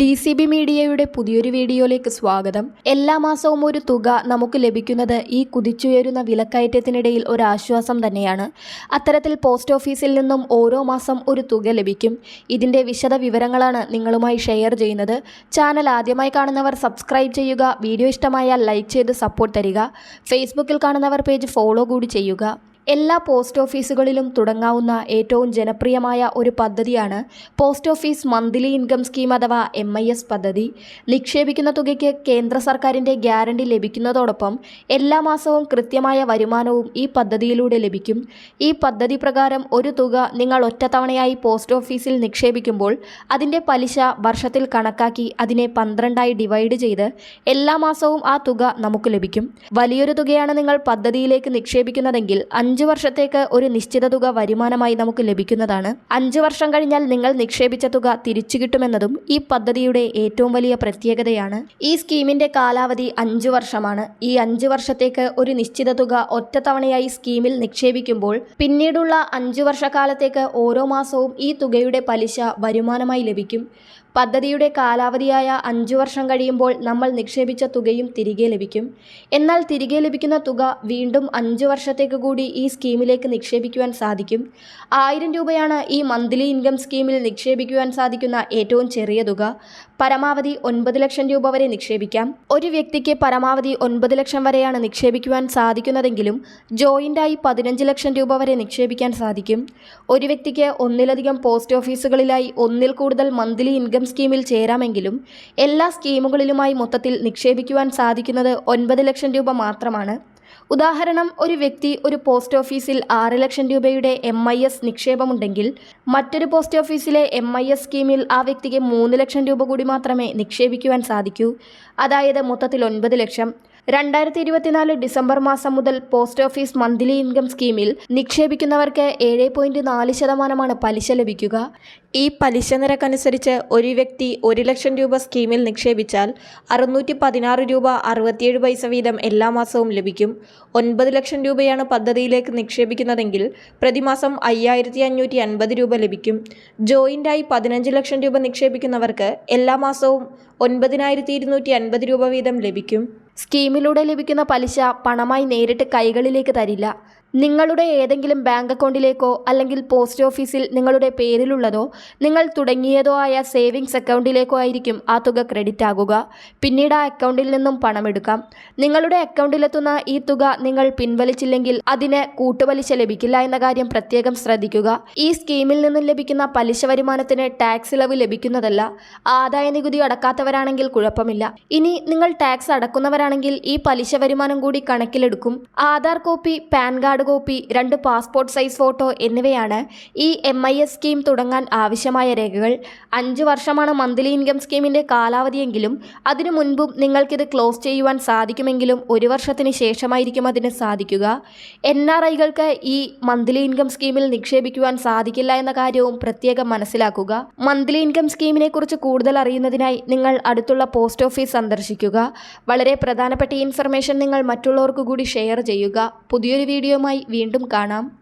D C B മീഡിയയുടെ പുതിയൊരു വീഡിയോയിലേക്ക് സ്വാഗതം. എല്ലാ മാസവും ഒരു തുക നമുക്ക് ലഭിക്കുന്നത് ഈ കുതിച്ചുയരുന്ന വിലക്കയറ്റത്തിനിടയിൽ ഒരു ആശ്വാസം തന്നെയാണ്. അത്തരത്തിൽ പോസ്റ്റ് ഓഫീസിൽ നിന്നും ഓരോ മാസം ഒരു തുക ലഭിക്കും. ഇതിന്റെ വിശദ വിവരങ്ങളാണ് നിങ്ങളുമായി ഷെയർ ചെയ്യുന്നത്. ചാനൽ ആദ്യമായി കാണുന്നവർ സബ്സ്ക്രൈബ് ചെയ്യുക. വീഡിയോ ഇഷ്ടമായാൽ ലൈക്ക് ചെയ്ത് സപ്പോർട്ട് തരിക. ഫേസ്ബുക്കിൽ കാണുന്നവർ പേജ് ഫോളോ കൂടി ചെയ്യുക. എല്ലാ പോസ്റ്റ് ഓഫീസുകളിലും തുടങ്ങാവുന്ന ഏറ്റവും ജനപ്രിയമായ ഒരു പദ്ധതിയാണ് post office monthly income scheme അഥവാ എം ഐ എസ് പദ്ധതി. നിക്ഷേപിക്കുന്ന തുകയ്ക്ക് കേന്ദ്ര സർക്കാരിന്റെ ഗ്യാരണ്ടി ലഭിക്കുന്നതോടൊപ്പം എല്ലാ മാസവും കൃത്യമായ വരുമാനവും ഈ പദ്ധതിയിലൂടെ ലഭിക്കും. ഈ പദ്ധതി പ്രകാരം ഒരു തുക നിങ്ങൾ ഒറ്റത്തവണയായി പോസ്റ്റ് ഓഫീസിൽ നിക്ഷേപിക്കുമ്പോൾ അതിന്റെ പലിശ വർഷത്തിൽ കണക്കാക്കി അതിനെ പന്ത്രണ്ടായി ഡിവൈഡ് ചെയ്ത് എല്ലാ മാസവും ആ തുക നമുക്ക് ലഭിക്കും. വലിയൊരു തുകയാണ് നിങ്ങൾ പദ്ധതിയിലേക്ക് നിക്ഷേപിക്കുന്നതെങ്കിൽ വർഷത്തേക്ക് ഒരു നിശ്ചിത തുക വരുമാനമായി നമുക്ക് ലഭിക്കുന്നതാണ്. അഞ്ച് വർഷം കഴിഞ്ഞാൽ നിങ്ങൾ നിക്ഷേപിച്ച തുക തിരിച്ചു കിട്ടുമെന്നതും ഈ പദ്ധതിയുടെ ഏറ്റവും വലിയ പ്രത്യേകതയാണ്. ഈ സ്കീമിന്റെ കാലാവധി അഞ്ച് വർഷമാണ്. ഈ അഞ്ച് വർഷത്തേക്ക് ഒരു നിശ്ചിത തുക ഒറ്റത്തവണയായി സ്കീമിൽ നിക്ഷേപിക്കുമ്പോൾ പിന്നീടുള്ള അഞ്ച് വർഷക്കാലത്തേക്ക് ഓരോ മാസവും ഈ തുകയുടെ പലിശ വരുമാനമായി ലഭിക്കും. പദ്ധതിയുടെ കാലാവധിയായ അഞ്ചു വർഷം കഴിയുമ്പോൾ നമ്മൾ നിക്ഷേപിച്ച തുകയും തിരികെ ലഭിക്കും. എന്നാൽ തിരികെ ലഭിക്കുന്ന തുക വീണ്ടും അഞ്ചു വർഷത്തേക്ക് കൂടി ഈ സ്കീമിലേക്ക് നിക്ഷേപിക്കുവാൻ സാധിക്കും. ആയിരം രൂപയാണ് ഈ മന്ത്ലി ഇൻകം സ്കീമിൽ നിക്ഷേപിക്കുവാൻ സാധിക്കുന്ന ഏറ്റവും ചെറിയ തുക. പരമാവധി ഒൻപത് ലക്ഷം രൂപ വരെ നിക്ഷേപിക്കാം. ഒരു വ്യക്തിക്ക് പരമാവധി ഒൻപത് ലക്ഷം വരെയാണ് നിക്ഷേപിക്കുവാൻ സാധിക്കുന്നതെങ്കിലും ജോയിന്റായി പതിനഞ്ച് ലക്ഷം രൂപ വരെ നിക്ഷേപിക്കാൻ സാധിക്കും. ഒരു വ്യക്തിക്ക് ഒന്നിലധികം പോസ്റ്റ് ഓഫീസുകളിലായി ഒന്നിൽ കൂടുതൽ മന്ത്ലി ഇൻകം സ്കീമിൽ ചേരാമെങ്കിലും എല്ലാ സ്കീമുകളിലുമായി മൊത്തത്തിൽ നിക്ഷേപിക്കുവാൻ സാധിക്കുന്നത് ഒൻപത് ലക്ഷം രൂപ മാത്രമാണ്. ഉദാഹരണം ഒരു വ്യക്തി ഒരു പോസ്റ്റ് ഓഫീസിൽ ആറ് ലക്ഷം രൂപയുടെ എം ഐ എസ് നിക്ഷേപമുണ്ടെങ്കിൽ മറ്റൊരു പോസ്റ്റ് ഓഫീസിലെ എം ഐ എസ് സ്കീമിൽ ആ വ്യക്തിക്ക് മൂന്ന് ലക്ഷം രൂപ കൂടി മാത്രമേ നിക്ഷേപിക്കുവാൻ സാധിക്കൂ. അതായത് മൊത്തത്തിൽ ഒൻപത് ലക്ഷം. രണ്ടായിരത്തി ഇരുപത്തിനാല് ഡിസംബർ മാസം മുതൽ പോസ്റ്റ് ഓഫീസ് മന്ത്ലി ഇൻകം സ്കീമിൽ നിക്ഷേപിക്കുന്നവർക്ക് ഏഴ് പോയിന്റ് നാല് ശതമാനമാണ് പലിശ ലഭിക്കുക. ഈ പലിശ നിരക്കനുസരിച്ച് ഒരു വ്യക്തി ഒരു ലക്ഷം രൂപ സ്കീമിൽ നിക്ഷേപിച്ചാൽ അറുന്നൂറ്റി പതിനാറ് രൂപ അറുപത്തിയേഴ് പൈസ വീതം എല്ലാ മാസവും ലഭിക്കും. ഒൻപത് ലക്ഷം രൂപയാണ് പദ്ധതിയിലേക്ക് നിക്ഷേപിക്കുന്നതെങ്കിൽ പ്രതിമാസം അയ്യായിരത്തി അഞ്ഞൂറ്റി അൻപത് രൂപ ലഭിക്കും. ജോയിന്റായി പതിനഞ്ച് ലക്ഷം രൂപ നിക്ഷേപിക്കുന്നവർക്ക് എല്ലാ മാസവും ഒൻപതിനായിരത്തി ഇരുന്നൂറ്റി അൻപത് രൂപ വീതം ലഭിക്കും. സ്കീമിലൂടെ ലഭിക്കുന്ന പലിശ പണമായി നേരിട്ട് കൈകളിലേക്ക് തരില്ല. നിങ്ങളുടെ ഏതെങ്കിലും ബാങ്ക് അക്കൗണ്ടിലേക്കോ അല്ലെങ്കിൽ പോസ്റ്റ് ഓഫീസിൽ നിങ്ങളുടെ പേരിലുള്ളതോ നിങ്ങൾ തുടങ്ങിയതോ ആയ സേവിങ്സ് അക്കൗണ്ടിലേക്കോ ആയിരിക്കും ആ തുക ക്രെഡിറ്റ് ആകുക. പിന്നീട് ആ അക്കൗണ്ടിൽ നിന്നും പണമെടുക്കാം നിങ്ങളുടെ അക്കൗണ്ടിലെത്തുന്ന ഈ തുക നിങ്ങൾ പിൻവലിച്ചില്ലെങ്കിൽ അതിന് കൂട്ടുപലിശ ലഭിക്കില്ല എന്ന കാര്യം പ്രത്യേകം ശ്രദ്ധിക്കുക. ഈ സ്കീമിൽ നിന്നും ലഭിക്കുന്ന പലിശ വരുമാനത്തിന് ടാക്സ് ഇളവ് ലഭിക്കുന്നതല്ല. ആദായ നികുതി അടക്കാത്തവരാണെങ്കിൽ കുഴപ്പമില്ല. ഇനി നിങ്ങൾ ടാക്സ് അടക്കുന്നവരാണെങ്കിൽ ഈ പലിശ വരുമാനം കൂടി കണക്കിലെടുക്കും. Aadhaar copy PAN card copy രണ്ട് പാസ്പോർട്ട് സൈസ് ഫോട്ടോ എന്നിവയാണ് ഈ എം ഐ എസ് സ്കീം തുടങ്ങാൻ ആവശ്യമായ രേഖകൾ. അഞ്ച് വർഷമാണ് മന്ത്ലി ഇൻകം സ്കീമിന്റെ കാലാവധിയെങ്കിലും അതിനു മുൻപും നിങ്ങൾക്കിത് ക്ലോസ് ചെയ്യുവാൻ സാധിക്കുമെങ്കിലും ഒരു വർഷത്തിന് ശേഷമായിരിക്കും അതിന് സാധിക്കുക. എൻ ആർ ഐകൾക്ക് ഈ മന്ത്ലി ഇൻകം സ്കീമിൽ നിക്ഷേപിക്കുവാൻ സാധിക്കില്ല എന്ന കാര്യവും പ്രത്യേകം മനസ്സിലാക്കുക. മന്ത്ലി ഇൻകം സ്കീമിനെ കുറിച്ച് കൂടുതൽ അറിയുന്നതിനായി നിങ്ങൾ അടുത്തുള്ള പോസ്റ്റ് ഓഫീസ് സന്ദർശിക്കുക. വളരെ പ്രധാനപ്പെട്ട ഇൻഫർമേഷൻ നിങ്ങൾ മറ്റുള്ളവർക്ക് കൂടി ഷെയർ ചെയ്യുക. പുതിയൊരു വീഡിയോയുമായി വീണ്ടും കാണാം